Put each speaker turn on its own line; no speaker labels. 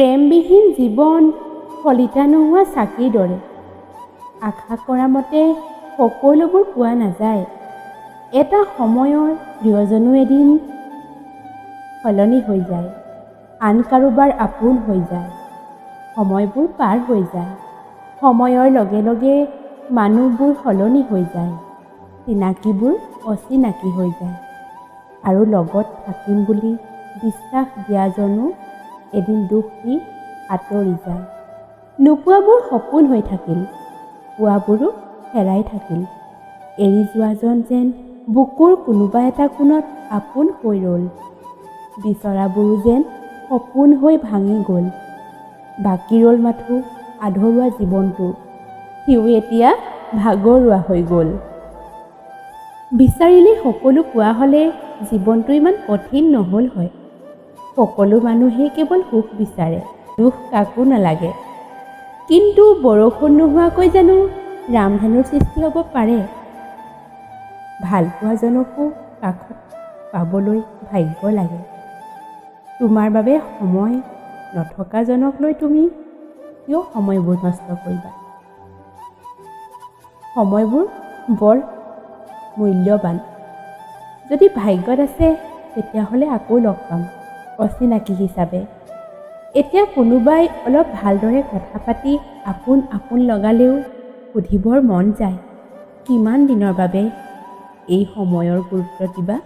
জীৱন ফলিতা নোহোৱা চাকিৰ দৰে। আশা কৰা মতে সকলোবোৰ পোৱা নাযায়। এটা সময়ৰ প্ৰিয়জনো এদিন সলনি হৈ যায় আন কাৰোবাৰ আপোন হৈ যায়। সময়বোৰ পাৰ হৈ যায়। সময়ৰ লগে লগে মানুহবোৰ সলনি হৈ যায়। চিনাকিবোৰ অচিনাকি হৈ যায়। আৰু লগত থাকিম বুলি বিশ্বাস দিয়াজনো এদিন দুখ দি আঁতৰি যায়। নোপোৱাবোৰ সপোন হৈ থাকিল। পোৱাবোৰো হেৰাই থাকিল। এৰি যোৱাজন যেন বুকুৰ কোনোবা এটা কোণত আপোন হৈ ৰ'ল। বিচৰাবোৰো যেন সপোন হৈ ভাঙি গ'ল। বাকী ৰ'ল মাথো আধৰুৱা জীৱনটো। সিও এতিয়া ভাগৰুৱা হৈ গ'ল। বিচাৰিলে সকলো পোৱা হ'লে জীৱনটো ইমান কঠিন নহ'ল হয়। সকলো মানুহেই কেৱল সুখ বিচাৰে দুখ কাকো নালাগে। কিন্তু বৰষুণ নোহোৱাকৈ জানো ৰামধেনুৰ সৃষ্টি হ'ব পাৰে? ভালপোৱাজনকো কাষত পাবলৈ ভাগ্য লাগে। তোমাৰ বাবে সময় নথকাজনক লৈ তুমি কিয় সময়বোৰ নষ্ট কৰিবা? সময়বোৰ বৰ মূল্যৱান। যদি ভাগ্যত আছে তেতিয়াহ'লে আকৌ লগ পাম। অচিনাকি হিচাপে। এতিয়া কোনোবাই অলপ ভালদৰে কথা পাতি আপোন আপোন লগালেও সুধিবৰ মন যায় কিমান দিনৰ বাবে এই সময়ৰ গুৰুত্ব দিবা?